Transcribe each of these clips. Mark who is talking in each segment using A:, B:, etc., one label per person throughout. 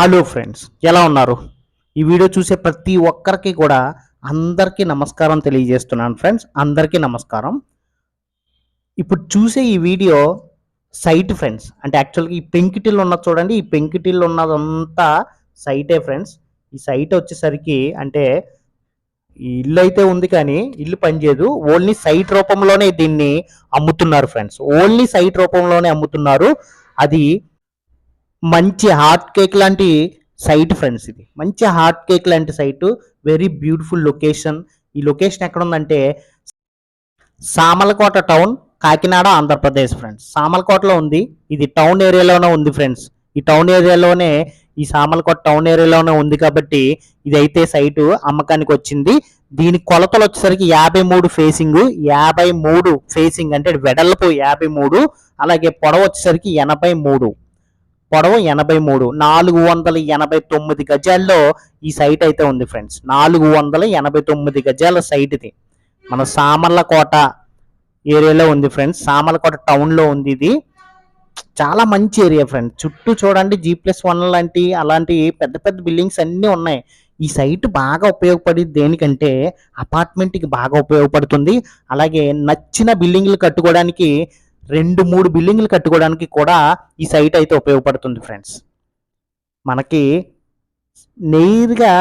A: Hello friends ఎలా ఉన్నారు? ఈ వీడియో చూసే ప్రతి ఒక్కరికి కూడా అందరికీ నమస్కారం తెలియజేస్తున్నాను ఫ్రెండ్స్ అందరికీ నమస్కారం. ఇప్పుడు చూసే ఈ వీడియో సైట్ ఫ్రెండ్స్ అంటే యాక్చువల్గా ఈ పెంకిటిల్ ఉన్నది చూడండి ఈ పెంకిటిల్ ఉన్నదంతా సైటే ఫ్రెండ్స్. ఈ సైట్ వచ్చేసరికి అంటే ఈ ఇల్లు అయితే ఉంది కానీ ఇల్లు పనిచేయదు ఓన్లీ సైట్ రూపంలోనే దీన్ని అమ్ముతున్నారు ఫ్రెండ్స్. ఓన్లీ సైట్ రూపంలోనే అమ్ముతున్నారు. అది మంచి హాట్ కేక్ లాంటి సైట్ ఫ్రెండ్స్ ఇది. మంచి హాట్ కేక్ లాంటి సైట్ వెరీ బ్యూటిఫుల్ లొకేషన్. ఈ లొకేషన్ ఎక్కడ ఉందంటే సామలకోట టౌన్ కాకినాడ ఆంధ్రప్రదేశ్ ఫ్రెండ్స్. సామలకోటలో ఉంది. ఇది టౌన్ ఏరియాలోనే ఉంది ఫ్రెండ్స్. ఈ టౌన్ ఏరియాలోనే ఈ సామలకోట టౌన్ ఏరియాలోనే ఉంది కాబట్టి ఇది అయితే సైటు అమ్మకానికి వచ్చింది దీని కొలతలు వచ్చేసరికి యాభై మూడు ఫేసింగ్ యాభై మూడు ఫేసింగ్ అంటే వెడల్పు యాభై మూడు అలాగే పొడవు వచ్చేసరికి ఎనభై మూడు. పొడవు ఎనభై మూడు నాలుగు వందల ఎనభై తొమ్మిది గజాల్లో ఈ సైట్ అయితే ఉంది ఫ్రెండ్స్. నాలుగు వందల ఎనభై తొమ్మిది గజాల సైట్ ఇది. మన సామర్లకోట ఏరియాలో ఉంది ఫ్రెండ్స్. సామర్లకోట టౌన్లో ఉంది ఇది. చాలా మంచి ఏరియా ఫ్రెండ్స్. చుట్టూ చూడండి జీ ప్లస్ వన్ లాంటి అలాంటి పెద్ద పెద్ద బిల్డింగ్స్ అన్నీ ఉన్నాయి. ఈ సైట్ బాగా ఉపయోగపడి దేనికంటే అపార్ట్మెంట్కి బాగా ఉపయోగపడుతుంది. అలాగే నచ్చిన బిల్డింగ్లు కట్టుకోవడానికి రెండు మూడు బిల్డింగ్లు కట్టుకోవడానికి కూడా ఈ సైట్ అయితే ఉపయోగపడుతుంది ఫ్రెండ్స్. మనకి నేరుగా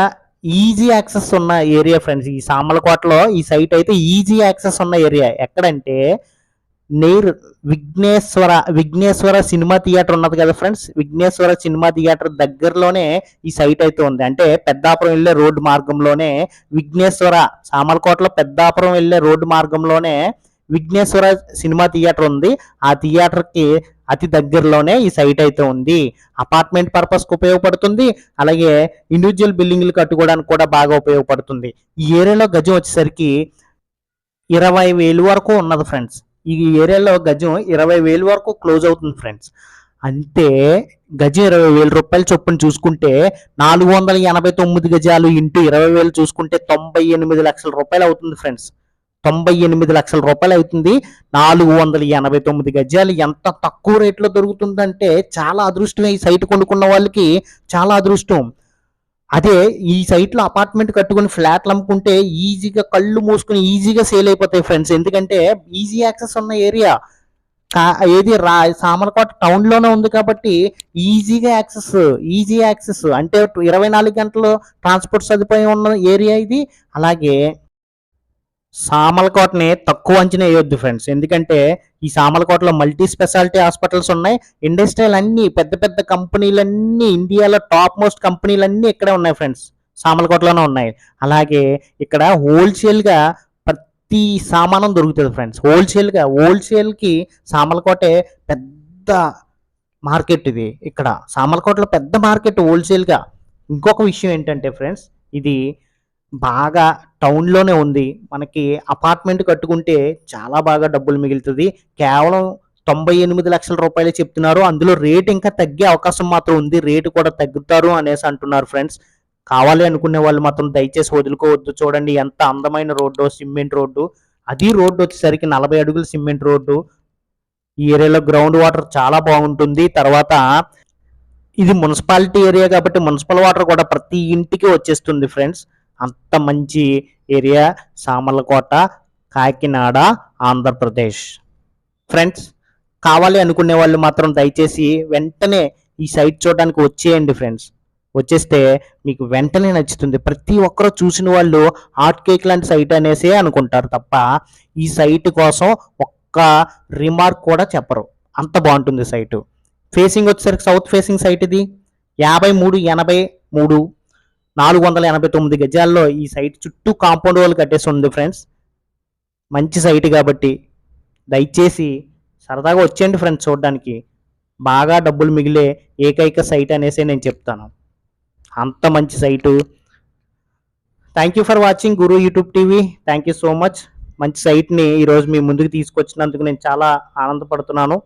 A: ఈజీ యాక్సెస్ ఉన్న ఏరియా ఫ్రెండ్స్. ఈ సామలకోటలో ఈ సైట్ అయితే ఈజీ యాక్సెస్ ఉన్న ఏరియా. ఎక్కడంటే నేర్ విఘ్నేశ్వర విఘ్నేశ్వర సినిమా థియేటర్ ఉన్నది కదా ఫ్రెండ్స్. విఘ్నేశ్వర సినిమా థియేటర్ దగ్గరలోనే ఈ సైట్ అయితే ఉంది. అంటే పెద్దాపురం వెళ్ళే రోడ్డు మార్గంలోనే విఘ్నేశ్వర సామలకోటలో పెద్దాపురం వెళ్ళే రోడ్డు మార్గంలోనే విఘ్నేశ్వర సినిమా థియేటర్ ఉంది. ఆ థియేటర్కి అతి దగ్గరలోనే ఈ సైట్ అయితే ఉంది. అపార్ట్మెంట్ పర్పస్కి ఉపయోగపడుతుంది. అలాగే ఇండివిజువల్ బిల్డింగ్లు కట్టుకోవడానికి కూడా బాగా ఉపయోగపడుతుంది. ఈ ఏరియాలో గజం వచ్చేసరికి ఇరవై వేలు వరకు ఉన్నది ఫ్రెండ్స్. ఈ ఏరియాలో గజం ఇరవై వేలు వరకు క్లోజ్ అవుతుంది ఫ్రెండ్స్. అంటే గజం ఇరవై వేల రూపాయల చొప్పున చూసుకుంటే నాలుగు వందల ఎనభై తొమ్మిది గజాలు ఇంటూ ఇరవై వేలు చూసుకుంటే తొంభై ఎనిమిది లక్షల రూపాయలు అవుతుంది ఫ్రెండ్స్. తొంభై ఎనిమిది లక్షల రూపాయలు అవుతుంది. నాలుగు వందల ఎనభై తొమ్మిది గజాలు ఎంత తక్కువ రేట్లో దొరుకుతుందంటే చాలా అదృష్టం ఈ సైట్ కొనుక్కున్న వాళ్ళకి చాలా అదృష్టం. అదే ఈ సైట్లో అపార్ట్మెంట్ కట్టుకుని ఫ్లాట్లు అమ్ముకుంటే ఈజీగా కళ్ళు మూసుకుని ఈజీగా సేల్ అయిపోతాయి ఫ్రెండ్స్. ఎందుకంటే ఈజీ యాక్సెస్ ఉన్న ఏరియా. ఏది రా సామర్లకోట టౌన్లోనే ఉంది కాబట్టి ఈజీగా యాక్సెస్ ఈజీ యాక్సెస్. అంటే ఇరవై నాలుగు గంటలు ట్రాన్స్పోర్ట్ సదుపాయం ఉన్న ఏరియా ఇది. అలాగే సామలకోటని తక్కువ అంచనా వేయొద్దు ఫ్రెండ్స్. ఎందుకంటే ఈ సామలకోటలో మల్టీ స్పెషాలిటీ హాస్పిటల్స్ ఉన్నాయి. ఇండస్ట్రియల్ అన్ని పెద్ద పెద్ద కంపెనీలన్నీ ఇండియాలో టాప్ మోస్ట్ కంపెనీలన్నీ ఇక్కడే ఉన్నాయి ఫ్రెండ్స్. సామలకోటలోనే ఉన్నాయి. అలాగే ఇక్కడ హోల్సేల్గా ప్రతి సామానం దొరుకుతుంది ఫ్రెండ్స్. హోల్సేల్గా హోల్సేల్కి సామలకోటే పెద్ద మార్కెట్ ఇది ఇక్కడ. సామలకోటలో పెద్ద మార్కెట్ హోల్సేల్గా. ఇంకొక విషయం ఏంటంటే ఫ్రెండ్స్ ఇది బాగా టౌన్లోనే ఉంది. మనకి అపార్ట్మెంట్ కట్టుకుంటే చాలా బాగా డబ్బులు మిగులుతుంది. కేవలం తొంభై ఎనిమిది లక్షల రూపాయలు చెప్తున్నారు. అందులో రేట్ ఇంకా తగ్గే అవకాశం మాత్రం ఉంది. రేటు కూడా తగ్గుతారు అనేసి అంటున్నారు ఫ్రెండ్స్. కావాలి అనుకునే వాళ్ళు మాత్రం దయచేసి వదులుకోవద్దు. చూడండి ఎంత అందమైన రోడ్డు సిమెంట్ రోడ్డు. అది రోడ్డు వచ్చేసరికి నలభై అడుగుల సిమెంట్ రోడ్డు. ఈ ఏరియాలో గ్రౌండ్ వాటర్ చాలా బాగుంటుంది. తర్వాత ఇది మున్సిపాలిటీ ఏరియా కాబట్టి మున్సిపల్ వాటర్ కూడా ప్రతి ఇంటికి వచ్చేస్తుంది ఫ్రెండ్స్. అంత మంచి ఏరియా సామర్లకోట కాకినాడ ఆంధ్రప్రదేశ్. ఫ్రెండ్స్ కావాలి అనుకునే వాళ్ళు మాత్రం దయచేసి వెంటనే ఈ సైట్ చూడడానికి వచ్చేయండి ఫ్రెండ్స్. వచ్చేస్తే మీకు వెంటనే నచ్చుతుంది. ప్రతి ఒక్కరు చూసిన వాళ్ళు హాట్ కేక్ లాంటి సైట్ అనేసి అనుకుంటారు తప్ప ఈ సైట్ కోసం ఒక్క రిమార్క్ కూడా చెప్పరు. అంత బాగుంటుంది సైటు. ఫేసింగ్ వచ్చేసరికి సౌత్ ఫేసింగ్ సైట్ ఇది. యాభై మూడు ఎనభై మూడు. నాలుగు వందల ఎనభై తొమ్మిది గజాల్లో ఈ సైట్ చుట్టూ కాంపౌండ్ వాళ్ళు కట్టేసి ఉంది ఫ్రెండ్స్. మంచి సైట్ కాబట్టి దయచేసి సరదాగా వచ్చేయండి ఫ్రెండ్స్ చూడడానికి. బాగా డబ్బులు మిగిలే ఏకైక సైట్ అనేసి నేను చెప్తాను. అంత మంచి site. Thank you for watching Guru YouTube TV thank you so much మంచి సైట్ని ఈరోజు మీ ముందుకు తీసుకొచ్చినందుకు నేను చాలా ఆనందపడుతున్నాను.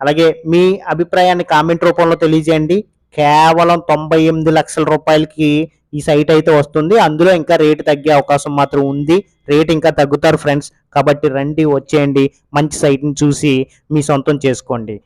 A: అలాగే మీ అభిప్రాయాన్ని కామెంట్ రూపంలో తెలియజేయండి. కేవలం తొంభై ఎనిమిది లక్షల రూపాయలకి ఈ సైట్ అయితే వస్తుంది. అందులో ఇంకా రేటు తగ్గే అవకాశం మాత్రం ఉంది. రేట్ ఇంకా తగ్గుతారు ఫ్రెండ్స్. కాబట్టి రండి వచ్చేయండి. మంచి సైట్ని చూసి మీ సొంతం చేసుకోండి.